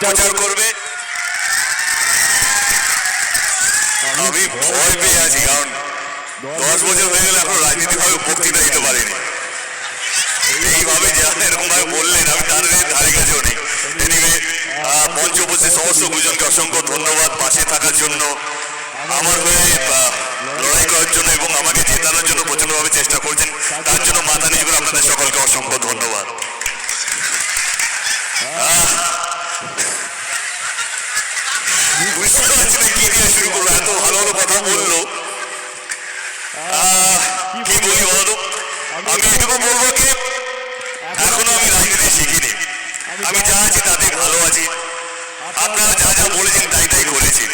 প্রচার করবে। আমি ভয় পেয়ে আছি, কারণ দশ বছর হয়ে গেলে এখন রাজনীতিভাবে বক্তৃতা দিতে পারিনি। এইভাবে যা এরকম ভাবে বললেন, আমি তার ধারে কাছেও নেই। এদিকে উপস্থিত সমস্ত গুজনকে অসংখ্য ধন্যবাদ পাশে থাকার জন্য, আমার হয়ে লড়াই করার জন্য এবং আমাকে জেতানোর জন্য প্রচন্ডভাবে চেষ্টা করছেন। তার জন্য মাথা নিয়ে আপনাদের সকলকে অসংখ্য ধন্যবাদ আহ, বুঝতে পারছি না কি দিয়ে শুরু এত ভালো ভালো কথা বলল কি বলি বলো আমি এটুকু বলব কি এখনও আমি রাজনীতি শিখিনি আমি যা আছি তাতে ভালো আছি আপনারা যা যা বলেছেন তাই তাই করেছি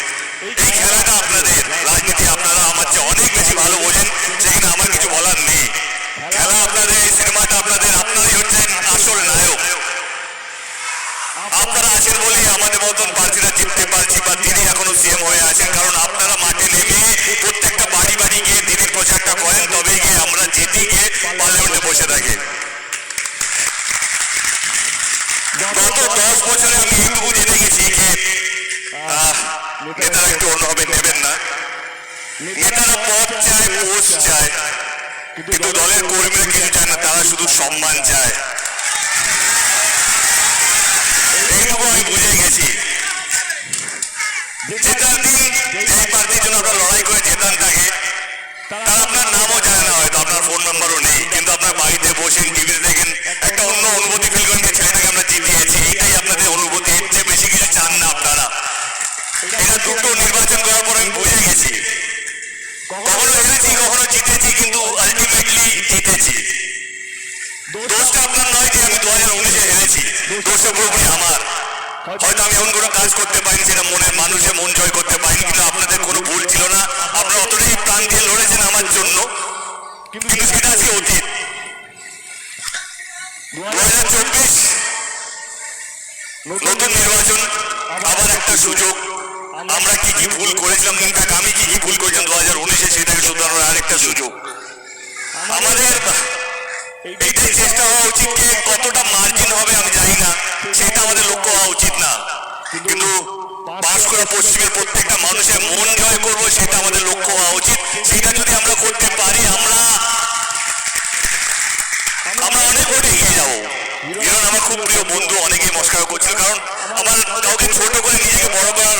এই খেলাটা আপনাদের রাজনীতি আপনারা আমার চেয়ে অনেক বেশি ভালো বোঝেন সেখানে আমার কিছু বলার নেই খেলা আপনাদের এই সিনেমাটা আপনাদের আপনারাই হচ্ছেন আসল নায়ক আপনারা আছেন বলেই আমাদের মতন প্রার্থীরা জিততে পারছি বা তিনি এখনও সিএম হয়ে আছেন। কারণ আপনারা মাঠে নেমে প্রত্যেকটা বাড়ি বাড়ি গিয়ে দিদির প্রচারটা করেন, তবে গিয়ে আমরা জিতি গিয়ে পার্লামেন্টে বসে থাকি। গত দশ বছরে আমি এইটুকু জেনে গেছি যে নেতারা একটু অন্যভাবে নেবেন না। নেতারা পদ চায়, পোস্ট চায়। কিন্তু দলের কর্মীরা কিছু চায় না, তারা শুধু সম্মান চায়। এইটুকু আমি বুঝে গেছি জেতার দিন যে প্রার্থীর জন্য জেতান তাকে তারা আপনার নামও জানে না হয়তো, আপনার ফোন নাম্বারও নেই। কিন্তু আপনার বাড়িতে বসেন টিভিতে দেখেন, একটা অন্য অনুভূতি ফিল করেন যে ছেলেটাকে আমরা জিতিয়েছি এটাই আপনাদের অনুভূতি, এর চেয়ে বেশি কিছু চান না আপনারা। এটা দুটো নির্বাচন করার পর আমি বুঝে গেছি। কখনো হেরেছি কখনো জিতেছি, কিন্তু আলটিমেটলি জিতেছি। দোষটা আপনার নয় যে আমি দু হাজার উনিশে হেরেছি। দোষটা পুরোপুরি আমার। হয়তো আমি এমন কোনো কাজ করতে পারিনি সেটা মনের মানুষের মন জয় করতে পারিনি কিন্তু আপনাদের কোনো ভুল ছিল না। আপনারা অতটাই প্রাণ দিয়ে লড়েছেন আমার জন্য। কিন্তু সেটা আজকে অতীত। দু হাজার চব্বিশ নতুন নির্বাচন আবার একটা সুযোগ। আমরা কি কি ভুল করেছিলাম ইনফ্যাক্ট আমি কি কি ভুল করেছিলাম দু হাজার উনিশে সেটাকে শুধরানোর আরেকটা সুযোগ। আমাদের এইটাই চেষ্টা হওয়া উচিত যে কতটা মার্জিন হবে আমি জানি না। সেটা আমাদের লক্ষ্য হওয়া উচিত না। কিন্তু পাস করা পশ্চিমের প্রত্যেকটা মানুষের মন জয় করব, সেটা আমাদের লক্ষ্য হওয়া উচিত। সেটা যদি আমরা করতে পারি, আমরা আমরা অনেক ভোটে এগিয়ে যাব। হিরণ আমার খুব প্রিয় বন্ধু, অনেকেই মস্কার করছিল, কারণ আমার কাউকে ছোট করে নিজেকে বড় করার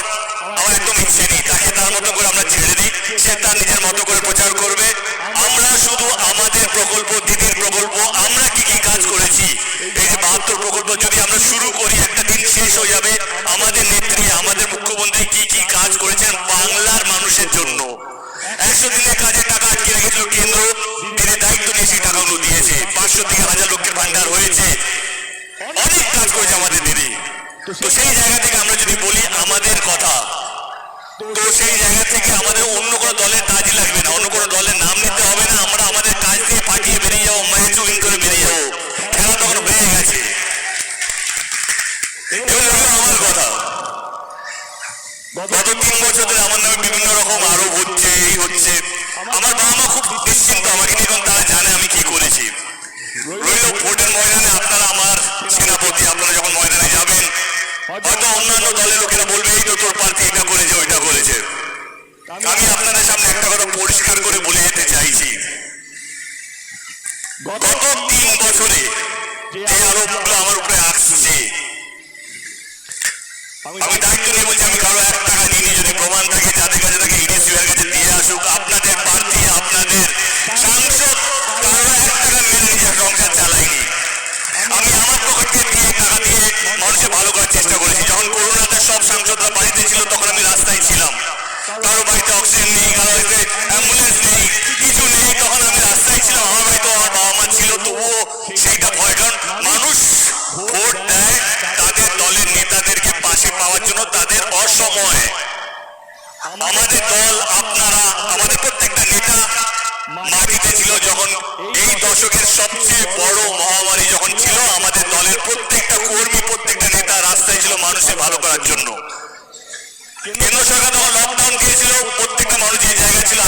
আমার একদম ইচ্ছে নেই। তাকে তার মতো করে আমরা ছেড়ে দিই। সে তার নিজের মতো করে প্রচার করবে। তো সেই জায়গা থেকে আমরা যদি বলি আমাদের কথা, তো সেই জায়গা থেকে আমাদের অন্য কোনো দলের কাজই লাগবে না। অন্য কোনো দলের নাম নিতে হবে না, আমরা আমাদের কাজ দিয়ে পাঠিয়ে বেরিয়ে যাব ম্যাচ উইন করে বেরিয়ে যাব। খেলা তখন হয়ে গেছে। আমার কথা। গত তিন বছর ধরে আমার নামে বিভিন্ন রকম আরোপ হচ্ছে, এই হচ্ছে। আমার বাবা মা খুব নিশ্চিন্ত আমাকে নিয়ে কারণ তারা জানে আমি কি করেছি রইল ভোটের ময়দানে আপনারা আমার সেনাপতি আপনারা যখন ময়দানে যাবেন হয়তো অন্যান্য দলের লোকেরা বলবে এই তো তোর প্রার্থী এটা করেছে ওইটা করেছে। আমি আপনাদের সামনে একটা কথা পরিষ্কার করে বলে যেতে চাইছি। গত তিন বছরে যে আরোপগুলো আমার উপরে আসছে আমি দায়িত্ব নিয়ে বলছি আমি কারও এক টাকা নিইনি যদি প্রমাণ থাকে যাদের কাছে থাকে ইডিসি কাছে দিয়ে আসুক। আপনাদের সব সাংসদরা বাড়িতে ছিল, তখন আমি রাস্তায় ছিলাম। কারও বাড়িতে অক্সিজেন নেই, কারও বাড়িতে অ্যাম্বুলেন্স নেই, কিছু নেই। তখন আমি রাস্তায় ছিলাম, আমার বাড়িতে আমার বাবা মা ছিল, তবুও সেইটা ভয়, কারণ মানুষ ভোট দেয় তাদের দলের নেতাদেরকে পাশে পাওয়ার জন্য, তাদের অসময়। আমাদের দল, আপনারা, আমাদের প্রত্যেকটা নেতা মাটিতে ছিল। যখন এই দশকের সবচেয়ে বড় মহামারী যখন ছিল, আমাদের ভালো করার জন্য। কেন্দ্র সরকার যখন লকডাউন দিয়েছিল প্রত্যেকটা মানুষ যে জায়গায় ছিল